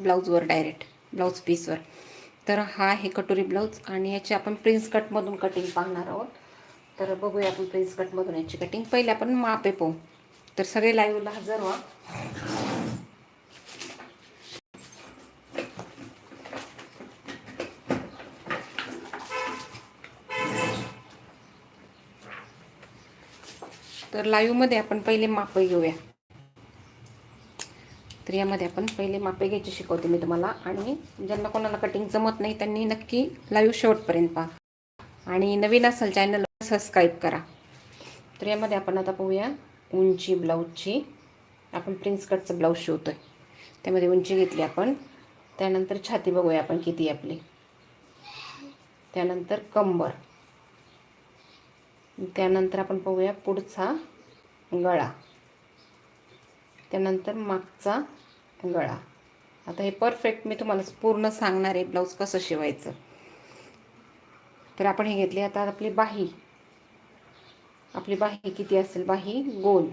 ब्लाऊजवर direct blouse पीसवर तर हा आहे कटोरी ब्लाऊज आणि याची आपण प्रिन्स कटमधून कटिंग पाहणार आहोत. तर बघूया आपण प्रिन्स कटमधून याची कटिंग पहिले आपण मापे पाहू. तर सगळे लाईव्हला हजर व्हा. तर लाईव्हमध्ये आपण पहिले मापे घेऊया. तर यामध्ये आपण पहिले मापे घ्यायचे शिकवते मी तुम्हाला. आणि ज्यांना कोणाला कटिंग जमत नाही त्यांनी नक्की लाईव्ह शेवटपर्यंत पहा. आणि नवीन असेल चॅनल सबस्क्राईब करा. तर यामध्ये आपण आता पाहूया उंची ब्लाऊजची. आपण प्रिन्स कटचं ब्लाऊज शिवतो आहे त्यामध्ये उंची घेतली आपण. त्यानंतर छाती बघूया आपण किती आपली. त्यानंतर कंबर. त्यानंतर आपण पाहूया पुढचा गळा. त्यानंतर मागचा गळा. आता हे परफेक्ट मी तुम्हाला पूर्ण सांगणार आहे ब्लाऊज कसं शिवायचं. तर आपण हे घेतले आता आपली बाही. आपली बाही किती असेल? बाही गोल.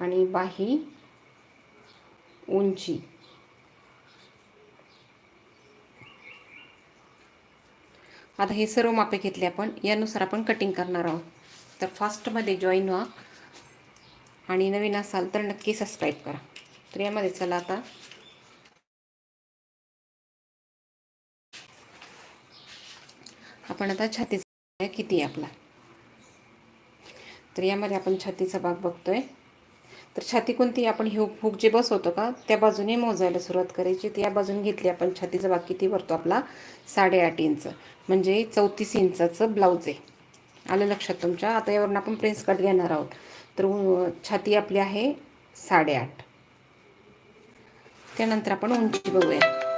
आणि बाही उंची. आता हे सर्व मापे घेतले आपण. यानुसार आपण कटिंग करणार आहोत. तर फास्टमध्ये जॉईन व्हा. आणि नवीन असाल तर नक्की सबस्क्राईब करा. तर यामध्ये चला आता. आपण आता छातीचा किती आहे आपला? तर यामध्ये आपण छातीचा भाग बघतोय. तर छाती कोणती आपण हे हुक जे बसवतो का त्या बाजूने मोजायला सुरुवात करायची. तर या बाजूने घेतली आपण छातीचा भाग किती भरतो आपला? साडेआठ इंच. म्हणजे चौतीस इंचाचं ब्लाऊज आहे. आलं लक्षात तुमच्या? आता यावरून आपण प्रिन्स कट घेणार आहोत. तर छाती आपली आहे साडेआठ. त्यानंतर आपण उंची बघूया.